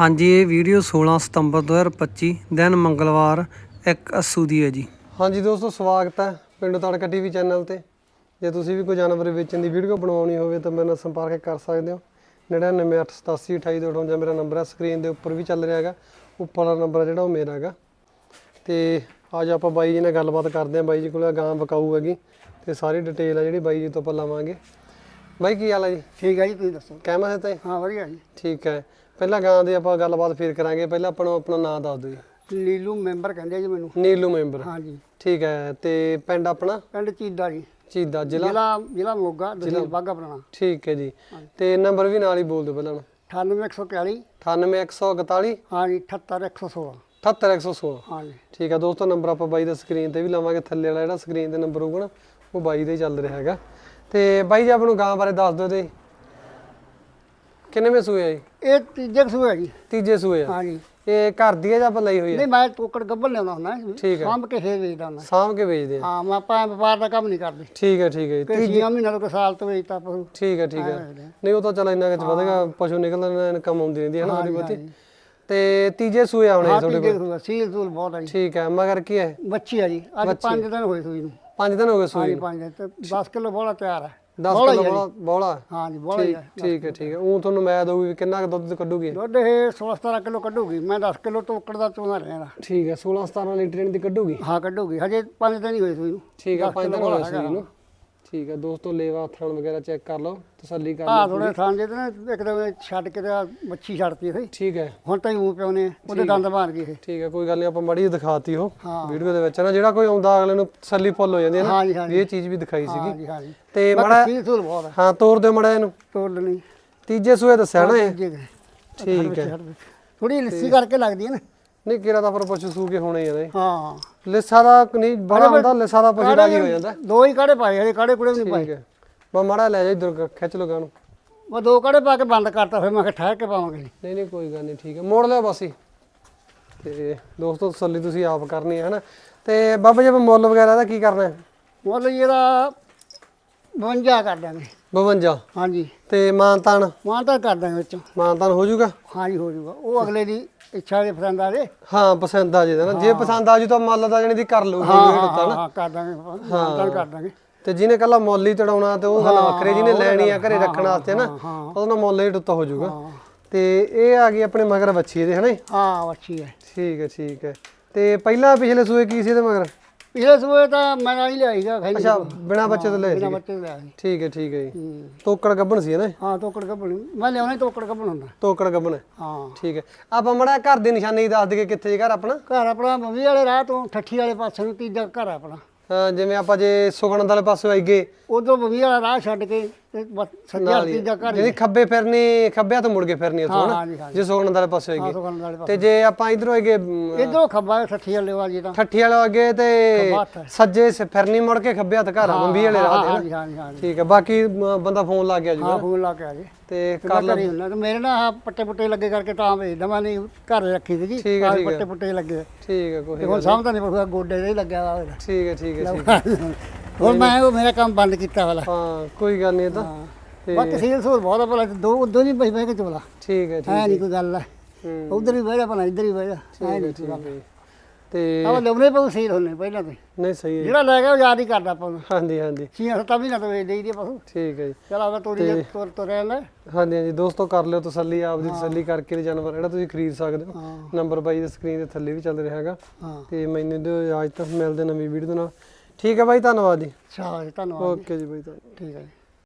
ਹਾਂਜੀ ਇਹ ਵੀਡੀਓ 16 ਸਤੰਬਰ 2025 ਦਿਨ ਮੰਗਲਵਾਰ ਇੱਕ ਅੱਸੂ ਦੀ ਹੈ ਜੀ। ਹਾਂਜੀ ਦੋਸਤੋ ਸਵਾਗਤ ਹੈ ਪਿੰਡ ਤੜਕਾ ਟੀਵੀ ਚੈਨਲ ਤੇ। ਜੇ ਤੁਸੀਂ ਵੀ ਕੋਈ ਜਾਨਵਰ ਵੇਚਣ ਦੀ ਵੀਡੀਓ ਬਣਾਉਣੀ ਹੋਵੇ ਤਾਂ ਮੇਰੇ ਨਾਲ ਸੰਪਰਕ ਕਰ ਸਕਦੇ ਹੋ। 9988828258 ਜਾਂ ਮੇਰਾ ਨੰਬਰ ਹੈ ਸਕਰੀਨ ਦੇ ਉੱਪਰ ਵੀ ਚੱਲ ਰਿਹਾ ਹੈਗਾ। ਉੱਪਰ ਵਾਲਾ ਨੰਬਰ ਹੈ ਜਿਹੜਾ ਉਹ ਮੇਰਾ ਹੈਗਾ। ਤੇ ਅੱਜ ਆਪਾਂ ਬਾਈ ਜੀ ਨਾਲ ਗੱਲਬਾਤ ਕਰਦੇ ਹਾਂ। ਬਾਈ ਜੀ ਕੋਲ ਗਾਂ ਵਿਕਾਊ ਹੈਗੀ ਤੇ ਸਾਰੀ ਡਿਟੇਲ ਹੈ ਜਿਹੜੀ ਬਾਈ ਜੀ ਤੋਂ ਆਪਾਂ ਲਵਾਂਗੇ। ਬਾਈ ਕੀ ਹਾਲ ਹੈ ਜੀ? ਠੀਕ ਹੈ ਜੀ ਤੁਸੀਂ ਦੱਸੋ। ਕਹਿਮਾ ਹੈ ਤਾਂ ਹਾਂ ਵਧੀਆ ਜੀ। ਠੀਕ ਹੈ। ਪਹਿਲਾਂ ਗਾਂ ਦੇ ਆਪਾਂ ਗੱਲਬਾਤ ਫੇਰ ਕਰਾਂਗੇ ਪਹਿਲਾਂ ਆਪਣਾ ਆਪਣਾ ਨਾਮ ਦੱਸ ਦਿਓ ਜੀ। ਲੀਲੂ ਮੈਂਬਰ ਕਹਿੰਦੇ ਆ ਜੀ ਮੈਨੂੰ। ਨੀਲੂ ਮੈਂਬਰ। ਹਾਂ ਜੀ ਠੀਕ ਹੈ ਤੇ ਪਿੰਡ ਆਪਣਾ? ਪਿੰਡ ਚੀਦਾ ਜੀ। ਚੀਦਾ ਜ਼ਿਲ੍ਹਾ? ਜ਼ਿਲ੍ਹਾ ਜ਼ਿਲ੍ਹਾ ਮੋਗਾ ਤਹਿਸੀਲ ਬਾਗਾ ਪੁਰਾਣਾ ਠੀਕ ਹੈ ਜੀ। ਤੇ ਨੰਬਰ ਵੀ ਨਾਲ ਹੀ ਬੋਲ ਦਿਓ ਪਹਿਲਾਂ। 98141 98141 ਹਾਂ ਜੀ 78116 78116 ਹਾਂ ਜੀ ਠੀਕ ਹੈ ਦੋਸਤੋ ਨੰਬਰ ਆਪਾਂ ਬਾਈ ਦਾ ਸਕਰੀਨ ਤੇ ਵੀ ਲਾਵਾਂਗੇ। ਥੱਲੇ ਵਾਲਾ ਜਿਹੜਾ ਸਕਰੀਨ ਤੇ ਨੰਬਰ ਹੋਊਗਾ ਨਾ ਉਹ ਬਾਈ ਦਾ ਚੱਲ ਰਿਹਾ ਹੈਗਾ। ਤੇ ਬਾਈ ਜੀ ਆਪ ਨੂੰ ਗਾਂ ਬਾਰੇ ਦੱਸ ਦਿਓ ਤੇ। ਕਿੰਨੇ ਮੇ ਸੂਏ ਆ ਜੀ? ਇਹ ਤੀਜੇ ਸੂ ਹੈ ਜੀ। ਤੀਜੇ ਸੂਏ ਆ। ਹਾਂ ਜੀ ਇਹ ਘਰ ਦੀ ਹੈ ਜਾਂ ਆਪਾਂ ਲਈ ਹੋਈ ਹੈ ਨਹੀਂ ਮੈਂ ਟੋਕੜ ਗੱਬਲ ਲਿਆਉਂਦਾ ਹੁੰਦਾ ਠੀਕ ਹੈ। ਸਾਂਭ ਕੇ ਫੇਰ ਵੇਚਦਾ ਹੁੰਦਾ। ਸਾਂਭ ਕੇ ਵੇਚਦੇ ਆ। ਹਾਂ ਮੈਂ ਆਪਾਂ ਵਪਾਰ ਦਾ ਕੰਮ ਨਹੀਂ ਕਰਦੇ। ਠੀਕ ਹੈ ਠੀਕ ਹੈ ਜੀ। ਕੋਈ ਛੀਆਂ ਮਹੀਨਾ ਤੋਂ ਕੋਈ ਸਾਲ ਤੋਂ ਵੇਚਤਾ ਪਸ਼ੂ। ਠੀਕ ਹੈ ਠੀਕ ਹੈ ਵੇਚਦੇ ਆ। ਨਹੀਂ ਉਹ ਤਾਂ ਚਲ ਇੰਨਾ ਕੁ ਵਧੇਗਾ ਪਸ਼ੂ ਨਿਕਲਣ ਨਾਲ ਇਨਕਮ ਆਉਂਦੀ ਰਹਿੰਦੀ ਹੈ ਨਾ ਥੋੜੀ ਬਹੁਤੀ। ਹਾਂਜੀ। ਤੇ ਤੀਜੇ ਸੂਏ ਆਉਣੇ ਹਾਂ ਤੁਹਾਡੇ ਤੀਜੇ ਸੂ ਸੀਲ ਸੂਲ ਬਹੁਤ ਹੈ ਜੀ। ਠੀਕ ਹੈ ਮਗਰ ਕੀ ਹੈ? ਬੱਚੀ ਹੈ ਜੀ। ਅੱਜ 5 ਦਿਨ ਹੋਏ ਸੂਈ ਨੂੰ। 5 ਦਿਨ ਹੋ ਗਏ ਹਾਂ ਸੂਈ ਜੀ 5 ਦਿਨ। ਤੇ 10 ਕਿਲੋ ਬੋਲਾ ਤਿਆਰ ਹੈ 10 ਬੋਲਾ ਹੀ ਕਿਲੋ ਹੈ ਬੋਲਾ ਬੋਲਾ ਹਾਂ ਜੀ ਬੋਲਾ ਹੀ ਠੀਕ ਹੈ ਠੀਕ ਹੈ ਠੀਕ ਹੈ। ਉਹ ਤੁਹਾਨੂੰ ਮੈਂ ਦਊਗੀ ਵੀ ਕਿੰਨਾ ਕੁ ਦੁੱਧ ਕੱਢੂਗੀ? ਦੁੱਧ ਇਹ 16 17 ਕਿਲੋ ਕੱਢੂਗੀ। ਮੈਂ 10 ਕਿਲੋ ਟੋਕੜ ਦਾ ਚੋਣਾ ਰਹਿਣਾ। ਠੀਕ ਹੈ 16 17 ਲੀਟਰ ਦੀ ਕੱਢੂਗੀ? ਹਾਂ ਕੱਢੂਗੀ। ਹਜੇ 5 ਦਿਨ ਹੀ ਹੋਏ ਸੂਈ ਨੂੰ ਠੀਕ ਹੈ 5 ਦਿਨ ਕਿੱਲੋ ਹੋ ਗਏ ਹੈਗਾ। ਠੀਕ ਹੈ ਦੋਸਤੋ ਲੇਵਾ ਥਣ ਵਗੈਰਾ ਚੈੱਕ ਕਰ ਲਓ ਤਸੱਲੀ ਕਰ ਆ ਲਓ ਥੋੜੇ ਥਾਂ ਜੇ ਤੇ ਨਾ ਇੱਕਦਮ ਛੱਡ ਕੇ ਤੇ ਮੱਛੀ ਛੱਡਤੀ ਸੀ। ਠੀਕ ਹੈ। ਹੁਣ ਤਾਂ ਹੀ ਮੂੰਹ ਪਿਉਨੇ ਉਹਦੇ ਦੰਦ ਮਾਰ ਗਏ ਇਹ। ਠੀਕ ਹੈ ਕੋਈ ਗੱਲ ਨਹੀਂ ਆਪਾਂ ਮੜੀ ਦਿਖਾਤੀ ਉਹ ਵੀਡੀਓ ਦੇ ਵਿੱਚ ਨਾ ਜਿਹੜਾ ਕੋਈ ਆਉਂਦਾ ਅਗਲੇ ਨੂੰ ਤਸੱਲੀ ਫੁੱਲ ਹੋ ਜਾਂਦੀ ਹੈ ਨਾ ਇਹ ਚੀਜ਼ ਵੀ ਦਿਖਾਈ ਸੀਗੀ। ਹਾਂ ਜੀ ਹਾਂ ਜੀ ਤੇ ਮੜਾ ਹੈ ਹਾਂ ਤੋੜ ਦਿਓ ਮੜਾ ਇਹਨੂੰ। ਤੋੜ ਲੈਣੀ ਤੀਜੇ ਸੂਏ ਦੱਸਿਆ ਨਾ ਇਹ। ਠੀਕ ਹੈ। ਥੋੜੀ ਲੱਸੀ ਕਰਕੇ ਲੱਗਦੀ ਹੈ ਨਾ। ਨਹੀਂ ਕਿਰਾ ਤਾਂ ਪਰ ਪਸ਼ੂ ਸੂ ਕੇ ਹੋਣੇ ਆ ਨੇ। ਹਾਂ। ਲਿਸਾ ਦਾ ਨਹੀਂ ਬੜਾ ਹੁੰਦਾ ਲਿਸਾ ਦਾ ਪਸ਼ੂ ਰਾਜੀ ਹੋ ਜਾਂਦਾ? ਦੋ ਹੀ ਕਾੜੇ ਪਾਏ ਹਜੇ ਕਾੜੇ ਕੁੜੇ ਨਹੀਂ ਪਾਏ। ਠੀਕ ਹੈ। ਮੈਂ ਮੜਾ ਲੈ ਜਾ ਇਧਰ ਖਿੱਚ ਲੋ ਗਾਨੂੰ ਮੈਂ ਦੋ ਕਾੜੇ ਪਾ ਕੇ ਬੰਦ ਕਰਤਾ ਫਿਰ ਮੈਂ ਠਹਿਰ ਕੇ ਪਾਵਾਂਗੇ। ਨਹੀਂ ਨਹੀਂ ਕੋਈ ਗੱਲ ਨਹੀਂ ਠੀਕ ਹੈ। ਮੋੜ ਲਿਓ ਬਸ ਹੀ ਤੇ ਦੋਸਤੋ ਤਸੱਲੀ ਤੁਸੀਂ ਆਪ ਕਰਨੀ ਹੈ ਹਨਾ। ਤੇ ਬਾਬਾ ਜੀ ਮੁੱਲ ਵਗੈਰਾ ਦਾ ਕੀ ਕਰਨਾ ਹੈ? ਮੁੱਲ ਜਿਹੜਾ 52 ਕਰ ਦਾਂਗੇ 52 ਹਾਂਜੀ। ਤੇ ਮਾਨਤਾਨ? ਮਾਂ ਤਾਂ ਕਰ ਦਾਂਗੇ ਵਿੱਚੋਂ। ਮਾਨਤਾਨ ਹੋ ਜਾਊਗਾ ਹਾਂਜੀ ਹੋ ਜਾਊਗਾ ਉਹ ਅਗਲੇ ਦੀ ਇੱਛਾ ਦੇ ਪਸੰਦ ਆ ਜੇ। ਹਾਂ ਪਸੰਦ ਆ ਜੇ ਨਾ। ਜੇ ਪਸੰਦ ਆ ਜੂ ਤਾਂ ਮੁੱਲ ਦਾ ਜਣੀ ਦੀ ਕਰ ਲਊਗੀ ਹਾਂ ਵੇਟ ਹਾਂ, ਤਾਂ ਹਾਂ ਕਰ ਦਾਂਗੇ। ਮਾਂ ਕਰ ਦਾਂਗੇ। ਤੇ ਜਿਹਨੇ ਕੱਲਾ ਮੁੱਲ ਹੀ ਤੜਾਉਣਾ ਤੇ ਉਹ ਗੱਲ ਵੱਖਰੀ ਜਿਹਨੇ ਲੈਣੀ ਆ ਘਰੇ ਰੱਖਣ ਵਾਸਤੇ ਨਾ ਉਹਦਾ ਨਾਲ ਮੁੱਲ ਹੀ ਹੋ। ਜਾਊਗਾ ਤੇ ਇਹ ਆ ਗਈ ਆਪਣੇ ਮਗਰ ਬੱਚੀ ਇਹਦੇ ਹਨਾ? ਹਾਂ ਅੱਛੀ ਹੈ। ਠੀਕ ਹੈ ਠੀਕ ਹੈ। ਤੇ ਪਹਿਲਾਂ ਪਿਛਲੇ ਸੂਏ ਕੀ ਸੀ ਇਹਦੇ ਮਗਰ? ਪਿਛਲੇ ਸੂਏ ਤਾਂ ਮੈਂ ਨਾਲ ਹੀ ਲਿਆਈਗਾ ਖਾਈ ਅੱਛਾ ਬਿਨਾ ਬੱਚੇ ਤੋਂ ਲਏ ਬਿਨਾ ਸੀ ਬੱਚੇ ਤੋਂ ਲਿਆਈ। ਠੀਕ ਹੈ ਠੀਕ ਹੈ ਜੀ। ਹੂੰ। ਤੋਕੜ ਗੱਬਣ ਸੀ ਨਾ? ਹਾਂ ਤੋਕੜ ਕੱਪਣ ਮੈਂ ਲਿਆਉਣਾ ਹੀ ਤੋਕੜ ਕੱਪਣ ਹੁੰਦਾ। ਤੋਕੜ ਗੱਬਣ। ਹੈ। ਠੀਕ ਹੈ। ਆਪਾਂ ਮੜਾ ਘਰ ਦੀ ਨਿਸ਼ਾਨੀ ਦੱਸ ਦਈਏ ਕਿੱਥੇ ਜੀ ਘਰ ਆਪਣਾ? ਘਰ ਆਪਣਾ ਮੰਮੀ ਵਾਲੇ ਰਾਹ ਤੋਂ ਠੱਠੀ ਵਾਲੇ ਪਾਸੇ ਨੂੰ ਤੀਜਾ ਘਰ ਆਪਣਾ। ਅਹ ਜਿਵੇਂ ਆਪਾਂ ਜੇ ਸੁਖਨੰਦ ਵਾਲੇ ਪਾਸੋਂ ਆਈਏ। ਉਧਰੋਂ ਮੰਮੀ ਵਾਲਾ ਰਾਹ ਛੱਡ ਕੇ ਤੇ ਬਸ ਸੱਜਾ ਤੀਜਾ ਘਰ ਜਿਹੜੀ ਖੱਬੇ ਫਿਰਨੀ ਖੱਬਿਆ ਤੋਂ ਮੁੜ ਕੇ ਫਿਰਨੀ ਉੱਥੋਂ ਹਾਂ ਨਾ ਹਾਂਜੀ ਹਾਂਜੀ ਜੇ। ਸੁਖਨੰਦ ਵਾਲੇ ਪਾਸੋਂ ਹਾਂ ਆਈਏ ਸੁਖਨ ਵਾਲੇ ਪਾਸੇ। ਤੇ ਜੇ ਆਪਾਂ ਇਧਰੋਂ ਆਈਏ ਅਮ, ਇਧਰੋਂ ਖੱਬਾ ਠੱਠੀ ਵਾਲੇ ਵਾਲੀ ਤਾਂ। ਠੱਠੀ ਵਾਲੇ ਅੱਗੇ ਤੇ ਖੱਬਾ ਹੱਥ। ਹੈ। ਸੱਜੇ ਸੇ ਫਿਰਨੀ ਮੁੜ ਕੇ ਖੱਬੇ ਹੱਥ ਘਰ ਆ ਬੰਬੀ ਵਾਲੇ ਰਾਹ ਤੇ ਨਾ ਹਾਂਜੀ ਹਾਂਜੀ ਹਾਂਜੀ ਠੀਕ ਹੈ ਬਾਕੀ ਅਮ, ਬੰਦਾ ਫੋਨ ਲਾ ਕੇ ਆ ਹਾਂ ਜੂਗਾ ਫੋਨ ਲਾ ਕੇ ਆ ਜੇ। ਤੇ ਕਰ ਲੈ ਹੁੰਦਾ ਤੇ ਮੇਰੇ ਨਾਲ ਆਹ ਪੱਟੇ ਪੁੱਟੇ ਲੱਗੇ ਕਰਕੇ ਤਾਂ ਵੇਚ ਦਵਾਂ ਨਹੀਂ ਘਰ ਰੱਖੀ ਸੀ ਜੀ ਠੀਕ ਹੈ, ਆਹ ਠੀਕ ਹੈ। ਪੱਟੇ ਪੁੱਟੇ ਲੱਗੇ। ਠੀਕ ਹੈ ਕੋਈ ਤੇ ਹੁਣ ਨਹੀਂ। ਪਊਗਾ ਗੋਡੇ ਦੇ ਹੀ ਲੱਗਿਆ ਵਾ। ਠੀਕ ਹੈ ਠੀਕ ਹੈ ਠੀਕ ਹੈ ਹੁਣ ਮੈਂ ਉਹ ਮੇਰਾ ਕੰਮ ਬੰਦ ਕੀਤਾ ਵਾਲਾ। ਹਾਂ ਕੋਈ ਗੱਲ ਨਹੀਂ ਇਹ ਤਾਂ। ਹਾਂ। ਤੇ ਬਾਕੀ ਸੀਲ ਸੂਲ ਬਹੁਤ ਆ ਭਲਾ ਦੋ ਉਦੋਂ ਨਹੀਂ ਬਈ ਬਹਿ ਕੇ ਚੋਲਾ। ਠੀਕ ਹੈ ਠੀਕ ਹੈ। ਨਹੀਂ ਕੋਈ ਗੱਲ ਹੈ ਹੂੰ। ਉਧਰ ਹੀ ਬਹਿ ਜਾ ਭਲਾ ਇੱਧਰ ਹੀ ਬਹਿ ਜਾ। ਠੀਕ ਹੈ ਠੀਕ ਹੈ। ਤੇ ਆਹ ਲਿਆਉਣੇ ਪਊ ਸੀਲ ਹੁੰਨੇ ਪਹਿਲਾਂ ਤੇ। ਨਹੀਂ ਸਹੀ ਹੈ। ਜਿਹੜਾ ਲੈ ਗਿਆ ਉਹ ਯਾਦ ਹੀ ਕਰਦਾ ਆਪਾਂ ਨੂੰ। ਹਾਂਜੀ ਹਾਂਜੀ। ਛੀਆਂ ਸੱਤਾਂ ਮਹੀਨਾ ਤੋਂ ਵੇਚ ਦੇਈਦੀ ਪਸ਼ੂ ਠੀਕ ਹੈ ਜੀ। ਚਲ ਆਵਾ ਤੋਰੀ ਜਾ ਤੁਰ ਤੁਰਿਆ ਲੈ ਹਾਂਜੀ ਹਾਂਜੀ ਦੋਸਤੋ ਕਰ ਲਿਓ ਤਸੱਲੀ ਆਪਦੀ ਤਸੱਲੀ ਕਰਕੇ ਜਾਨਵਰ ਜਿਹੜਾ ਤੁਸੀਂ ਖਰੀਦ ਸਕਦੇ ਹੋ। ਹਾਂ। ਨੰਬਰ ਬਾਈ ਦੇ ਸਕਰੀਨ ਦੇ ਥੱਲੇ ਵੀ ਚੱਲ ਰਿਹਾ ਹੈਗਾ। ਹਾਂ। ਤੇ ਮੈਨੂੰ ਦਿਓ ਇਜਾਜ਼ਤ ਮਿਲਦੇ ਨਵੀਂ ਵੀਡੀਓ ਦੇ ਨਾਲ। ਠੀਕ ਹੈ ਬਾਈ ਧੰਨਵਾਦ ਜੀ। ਸ਼ਾਬਾਸ਼ ਧੰਨਵਾਦ ਓਕੇ ਜੀ ਬਾਈ ਧੰਨਵਾਦ। ਠੀਕ ਹੈ ਜੀ।